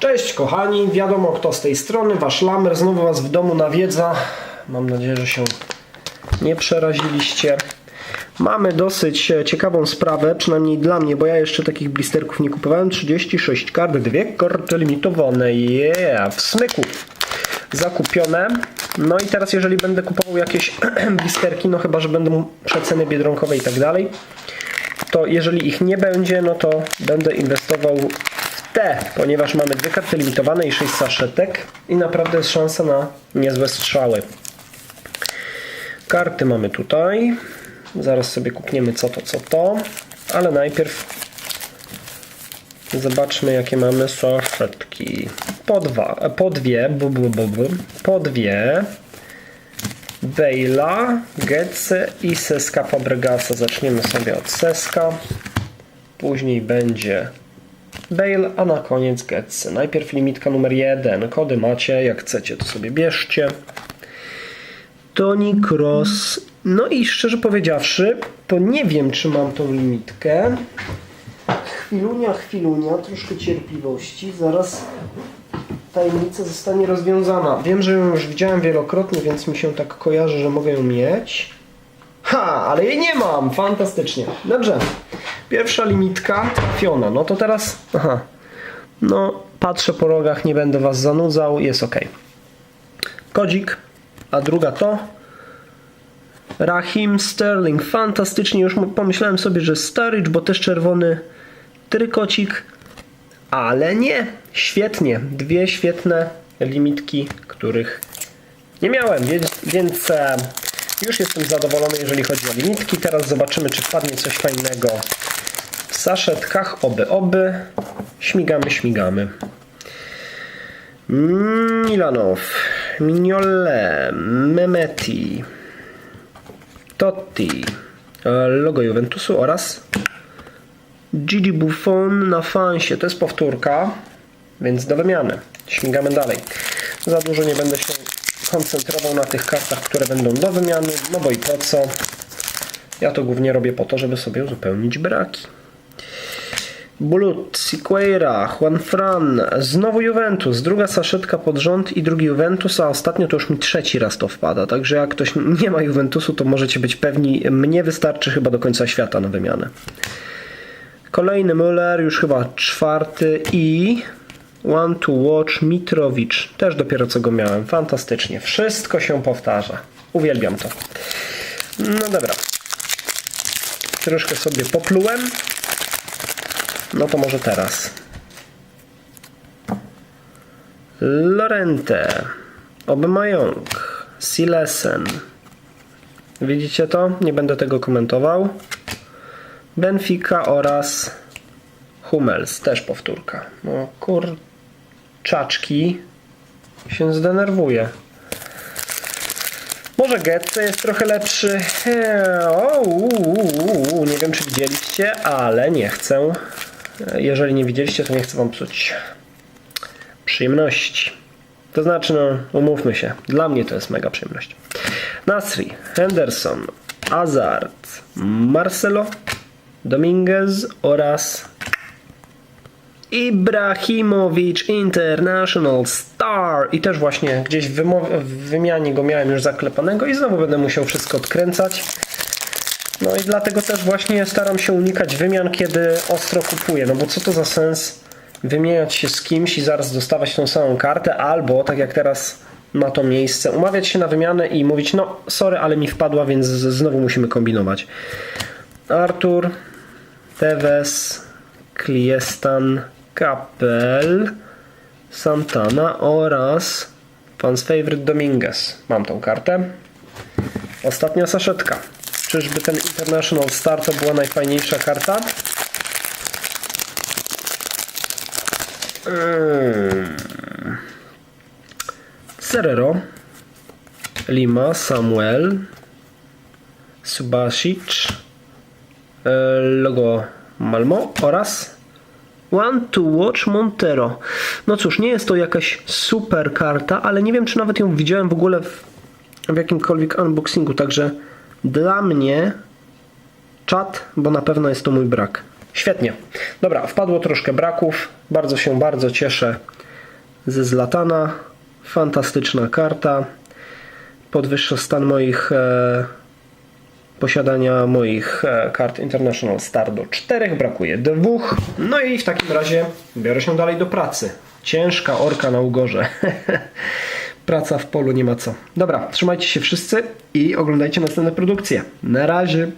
Cześć kochani, wiadomo kto z tej strony, Wasz Lamer, znowu Was w domu nawiedza. Mam nadzieję, że się nie przeraziliście. Mamy dosyć e, ciekawą sprawę, przynajmniej dla mnie, bo ja jeszcze takich blisterków nie kupowałem. 36 kart, dwie karty limitowane, yeah, w smyku zakupione. No i teraz jeżeli będę kupował jakieś blisterki, no chyba, że będą przeceny biedronkowe i tak dalej, to jeżeli ich nie będzie, no to będę inwestował te, ponieważ mamy dwie karty limitowane i 6 saszetek i naprawdę jest szansa na niezłe strzały. Karty mamy tutaj. Zaraz sobie kupniemy co to, co to. Ale najpierw zobaczmy jakie mamy saszetki. Po dwa, po dwie, bu, bu, bu, bu, po dwie. Bejla, Getze i Seska Fabregasa. Zaczniemy sobie od Seska. Później będzie Bale, a na koniec Getze. Najpierw limitka numer jeden. Kody macie, jak chcecie to sobie bierzcie. Tony Cross. No i szczerze powiedziawszy, to nie wiem, czy mam tą limitkę. Chwilunia, chwilunia, troszkę cierpliwości. Zaraz tajemnica zostanie rozwiązana. Wiem, że ją już widziałem wielokrotnie, więc mi się tak kojarzy, że mogę ją mieć. Ha, ale jej nie mam! Fantastycznie. Dobrze. Pierwsza limitka trafiona. No to teraz... Aha. No, patrzę po rogach, nie będę Was zanudzał. Jest ok. Kodzik. A druga to... Rahim Sterling. Fantastycznie. Już pomyślałem sobie, że Sturridge, bo też czerwony trykocik. Ale nie. Świetnie. Dwie świetne limitki, których nie miałem, więc, więc e, już jestem zadowolony, jeżeli chodzi o limitki. Teraz zobaczymy, czy wpadnie coś fajnego w saszetkach. Oby, oby. Śmigamy, śmigamy. Milanow, Mignolle, Memeti, Totti, logo Juventusu oraz Gigi Buffon na fansie. To jest powtórka, więc do wymiany. Śmigamy dalej. Za dużo nie będę się koncentrował na tych kartach, które będą do wymiany, no bo i po co. Ja to głównie robię po to, żeby sobie uzupełnić braki. Bulut, Siqueira, Juan Fran, znowu Juventus, druga saszetka pod rząd i drugi Juventus, a ostatnio to już mi trzeci raz to wpada, także jak ktoś nie ma Juventusu, to możecie być pewni, mnie wystarczy chyba do końca świata na wymianę. Kolejny Müller, już chyba czwarty i One to Watch Mitrowicz, też dopiero co go miałem, fantastycznie, wszystko się powtarza, uwielbiam to. No dobra, troszkę sobie poplułem. No to może teraz. Lorente, Obemayong, Silesen. Widzicie to? Nie będę tego komentował. Benfica oraz Hummels, też powtórka. No kurczaczki się zdenerwuje. Może Getze jest trochę lepszy. Eee, o, nie wiem, czy widzieliście, ale nie chcę. Jeżeli nie widzieliście, to nie chcę Wam psuć przyjemności. To znaczy, no, umówmy się, dla mnie to jest mega przyjemność. Nasri, Henderson, Hazard, Marcelo, Dominguez oraz Ibrahimowicz International Star i też właśnie gdzieś w, w wymianie go miałem już zaklepanego i znowu będę musiał wszystko odkręcać. No i dlatego też właśnie staram się unikać wymian, kiedy ostro kupuję, no bo co to za sens wymieniać się z kimś i zaraz dostawać tą samą kartę, albo tak jak teraz ma to miejsce, umawiać się na wymianę i mówić, no sorry, ale mi wpadła, więc znowu musimy kombinować. Artur, Tevez, Kliestan, Kapel, Santana oraz Pan's Favorite Dominguez. Mam tą kartę. Ostatnia saszetka. Czyżby ten International Star to była najfajniejsza karta? Hmm. Lima, Samuel, Subasic, e, logo Malmo oraz One to Watch Montero. No cóż, nie jest to jakaś super karta, ale nie wiem, czy nawet ją widziałem w ogóle w, w jakimkolwiek unboxingu, także dla mnie czat, bo na pewno jest to mój brak. Świetnie. Dobra, wpadło troszkę braków. Bardzo się bardzo cieszę, ze Zlatana. Fantastyczna karta. Podwyższa stan moich e, posiadania moich e, kart International Star do czterech. Brakuje dwóch. No i w takim razie biorę się dalej do pracy. Ciężka orka na ugorze. Praca w polu nie ma co. Dobra, trzymajcie się wszyscy i oglądajcie następne produkcje. Na razie.